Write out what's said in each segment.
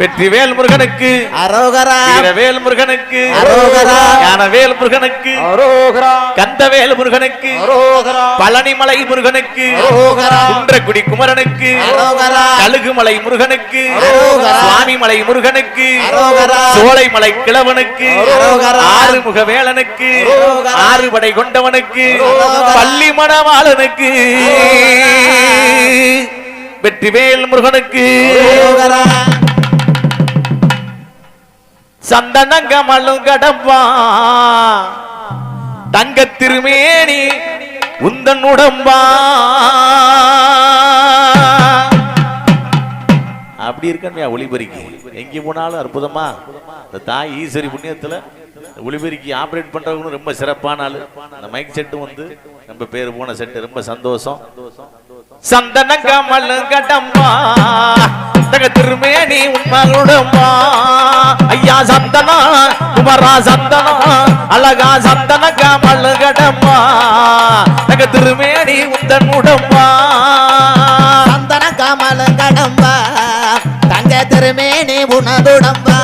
வெற்றிவேல் முருகனுக்கு அரோகரா. வீரவேல் முருகனுக்கு அரோகரா. ஞானவேல் முருகனுக்கு அரோகரா. கந்தவேல் முருகனுக்கு அரோகரா. பழனிமலை முருகனுக்கு அரோகரா. குன்றக்குடி குமரனுக்கு அரோகரா. கழுகுமலை முருகனுக்கு அரோகரா. சுவாமிமலை முருகனுக்கு அரோகரா. சோலைமலை கிழவனுக்கு அரோகரா. ஆறுமுக வேலனுக்கு அரோகரா. ஆறுபடை கொண்டவனுக்கு. பள்ளி மணவாளனுக்கு வெற்றிவேல் முருகனுக்கு அரோகரா. சந்தனங்கமலும் கடம்பா. தங்க திருமேனி உந்தன் உடம்பா. அப்படி இருக்கா ஒளிபெருக்கி. எங்க போனாலும் அற்புதமா. இந்த தாய் ஈஸ்வரி புண்ணியத்துல ஒளிபெருக்கி ஆபரேட் பண்றவங்களும் ரொம்ப சிறப்பான ஆளு. அந்த மைக் செட்டு வந்து நம்ம பேர் போன செட்டு ரொம்ப சந்தோஷம். சந்தனங்கமல் கடம்பா. தக திருமேனி உண்மலுடம்பா ஐயா சந்தனா குமரா சந்தனா அழகா சந்தன கமல் கடம்பா தக திருமேனி உந்தன் உடம்பா சந்தன கமல கடம்பா தங்க திருமேனி உனதுடம்பா.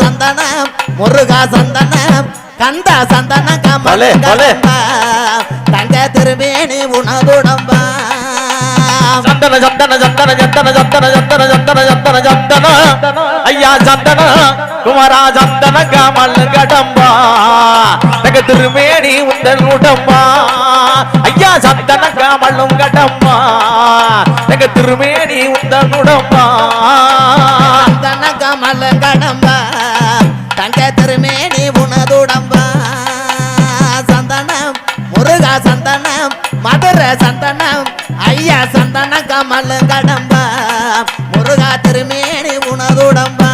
சந்தனம் முருகா சந்தனம் கந்த சந்தன கமல பலே, பலே. கடம்பா தங்க திருமேனி உனதுடம்பா. சந்தன சந்தன சந்தன சந்தன சந்தன சந்தன சந்தன சந்தன சந்தன. ஐயா சந்தன குமரா சந்தன கமல் கடம்பா. தக திருமேனி உந்தன் உடம்பா. ஐயா சந்தன கமலும் கடம்பா. தக திருமேனி உந்தன் உடம்பா. சந்தன கமல கடம்பா. தங்க திருமேனி உனதுடம்பா சந்தனம் முருகா சந்தனம் மதுரை சந்தனம். சந்தன கமல கடம்பா. முருகா திருமேனி உனதுடம்பா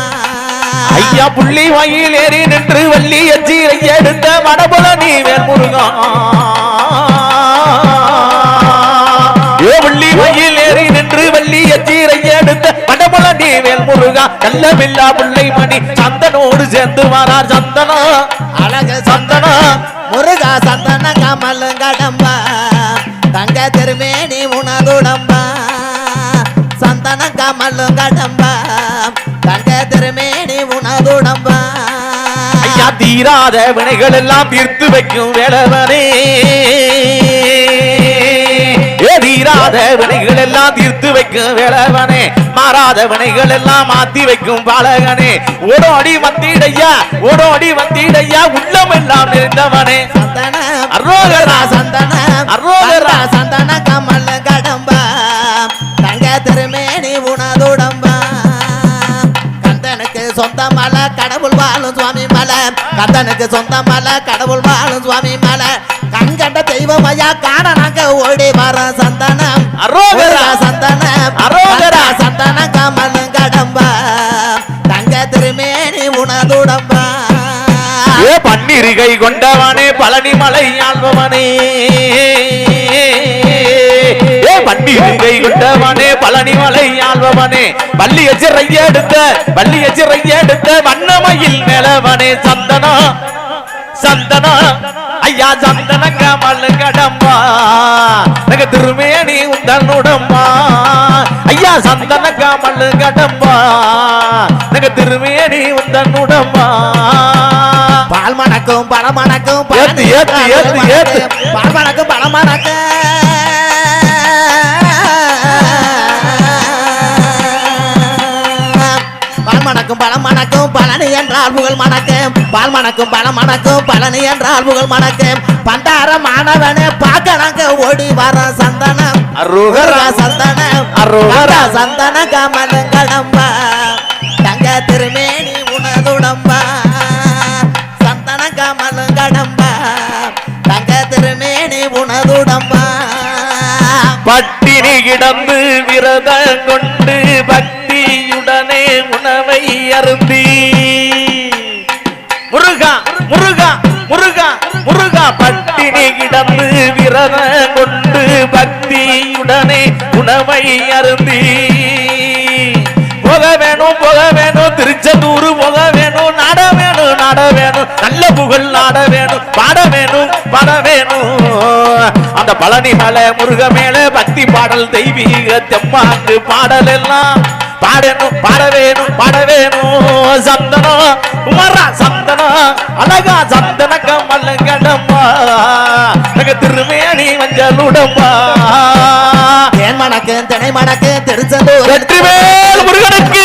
ஐயா புள்ளி வயில் ஏறி நின்று வள்ளி அச்சீரை எடுத்த மடபுல நீ வேல் முருகா. ஏ புள்ளி வயில் ஏறி நின்று வள்ளி அச்சீரை எடுத்த மடபுல நீ வேல் முருகா. கள்ளமில்லா புள்ளை மணி சந்தனோடு சேர்ந்து வரார் சந்தனா. அழகு சந்தனா. முருகா சந்தன கமல கடம்பா. சந்தன கமல கடம்பா தங்க திருமேனி உனதுடம்பா ஐயா தீராத வினைகள் எல்லாம் தீர்த்து வைக்கும் வேளவனே தீராத வினைகள் எல்லாம் தீர்த்து வைக்கும் வேளவனே மாறாத வினைகள் எல்லாம் மாத்தி வைக்கும் பாலகனே. ஓடோடி வந்திடையா ஓடோடி வந்திடையா உள்ளம் எல்லாம் நிறைந்தவனே. சந்தன அரோகரா. சந்தன அரோகரா. சந்தன கந்தனுக்கு சொந்த மலை கடவுள் வாழும் சுவாமி மலை. கண்கண்ட தெய்வம் ஐயா காண நாங்க ஓடி வர சந்தனம். அரோகரா. சந்தனம். அரோகரா. கந்த சந்தன கமல கடம்பா. தங்க திருமேனி உனதுடம்பா ஏ பன்னிருகை கொண்டவனே பழனி மலை ஆள்பவனே. ஏ பன்னிருகை கொண்டவனே பழனி மலை ஆள்பவனே பள்ளி எச்சிறை எடுத்த பள்ளி எச்சிறை எடுத்த வண்ணமயில் நிலவனே சந்தனா சந்தனா ஐயா சந்தன கமல் கடம்பா. நக திருமேனி உந்தன் உடம்பா. ஐயா சந்தன கமல் கடம்பா. நக திருமேனி உந்தன் உடம்பா. பால் மணக்கும் பழம் மணக்கும் ஏத்து, ஏத்து, ஏத்து, ஏத்து. பால் மணக்கும் பழம் பழனி என்றால் புகழ் மணக்கும். பால் மணக்கும் பழம் மணக்கும் பழனி என்றால் புகழ் மணக்கும். பண்டார மாணவனே பார்க்கணங்க ஓடி வர சந்தனம். அரோகரா. சந்தனம். அரோகரா. சந்தன கமலம் கடம்பா தங்க திருமேனி உனதுடம்பா சந்தன கமலம் கடம்பா தங்க திருமேனி உனதுடம்பா பட்டினி கிடந்து விரதம் கொண்டு பக்தியுடனே அவை அருந்தி. முருகா முருகா முருகா முருகா பட்டினி கிடந்து விரத கொண்டு பக்தியுடனே உணவை அருந்தி. போக வேணும் போக வேணும் திருச்செந்தூர் போக வேணும் நாட வேணும் நாட வேணும் நல்ல புகழ் நாட வேணும் பாட வேணும் பட வேணும். அந்த பழனி மலை முருக மேல பக்தி பாடல் தெய்வீக தெம்மாங்கு பாடல் எல்லாம் பாடணும் பாட வேணும் பாட வேணும் சந்தனம் உமரா சந்தனம் அழகா சந்தன கமலங்கடம்மா. திருமேனி மஞ்சளுடம்மா. தேன் மணக்கு தினை மணக்கு திருச்செந்தூர். வெற்றிவேல் முருகனுக்கு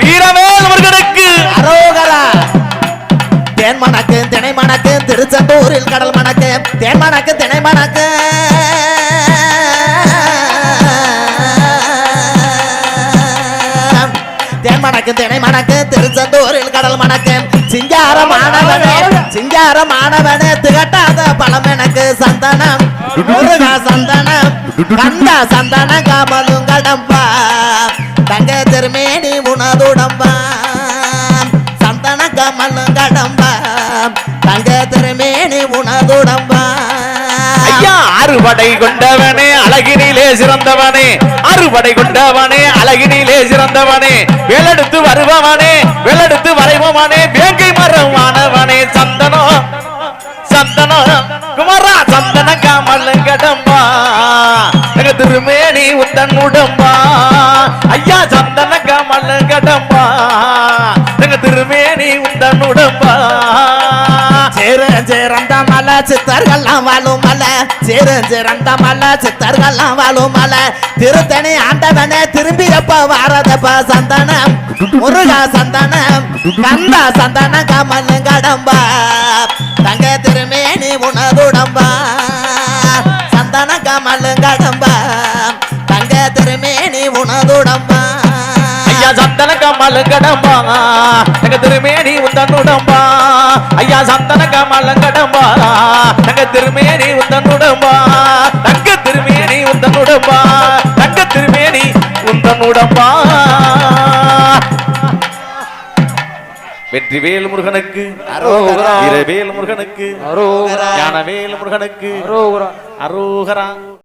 வீரவேல் முருகனுக்கு. அரோகரா. தேன் மணக்கு தினை மணக்கு திருச்செந்தூரில் கடல் மணக்கு. தேன் மணக்கு தினை மணக்கு. மணக்கு திணை மணக்கு திருச்செந்தூரில் கடல் மணக்கு. சிங்கார மாணவனே சிங்கார மாணவனே திகட்டாத பழம் எனக்கு சந்தனம். முருகா சந்தனம் கண்டா சந்தன காமலும் கடம்பா. தங்க திருமேனி உணதுடம்பா. சந்தன கமலும் கடம்பா. தங்க திருமேனி உணதுடம்பா. ஐயா ஆறு படை கொண்டவனே அழகினிலே சிறந்தவனே அறுபடை கொண்டவனே அழகினிலே சிறந்தவனே வேலெடுத்து வருபவனே வேலெடுத்து வரைபவனே வேங்கை மரமானவனே சந்தனம் சந்தனம் குமரா சந்தன காமலங்கடம்பா எங்க திருமேனி உத்தன் உடம்பா எங்க திருமேனி உத்தன் உடம்பா சேரு சேரந்த மலை சித்தர்கள்லாம் வாழும் மலை. சேரு சேரந்த மலை சித்தர்கள்லாம் வாழும் மலை. திருத்தணி ஆண்டவனே திரும்பி எப்ப வாரதப்ப சந்தனம். முருகா சந்தனம் கந்தா சந்தன கமல் கடம்பா. தங்க திருமேனி உணதுடம்பா சந்தன கமல் கடம்பா. தங்க திருமேனி உணதுடம்பா ஐயா சந்தன கமல் கடம்பா. எங்க திருமேனி உந்தனுடம்பா ஐயா சந்தன கமல் கடம்பா. எங்க திருமேனி உந்தனுடம்பா தங்க திருமேனி உந்தனுடம்பா தங்க திருமேனி உந்தனுடம்பா வெற்றிவேல் முருகனுக்கு அரோகரா. வீரவேல் முருகனுக்கு அரோகரா. ஞானவேல் முருகனுக்கு அரோகரா. அரோகரா.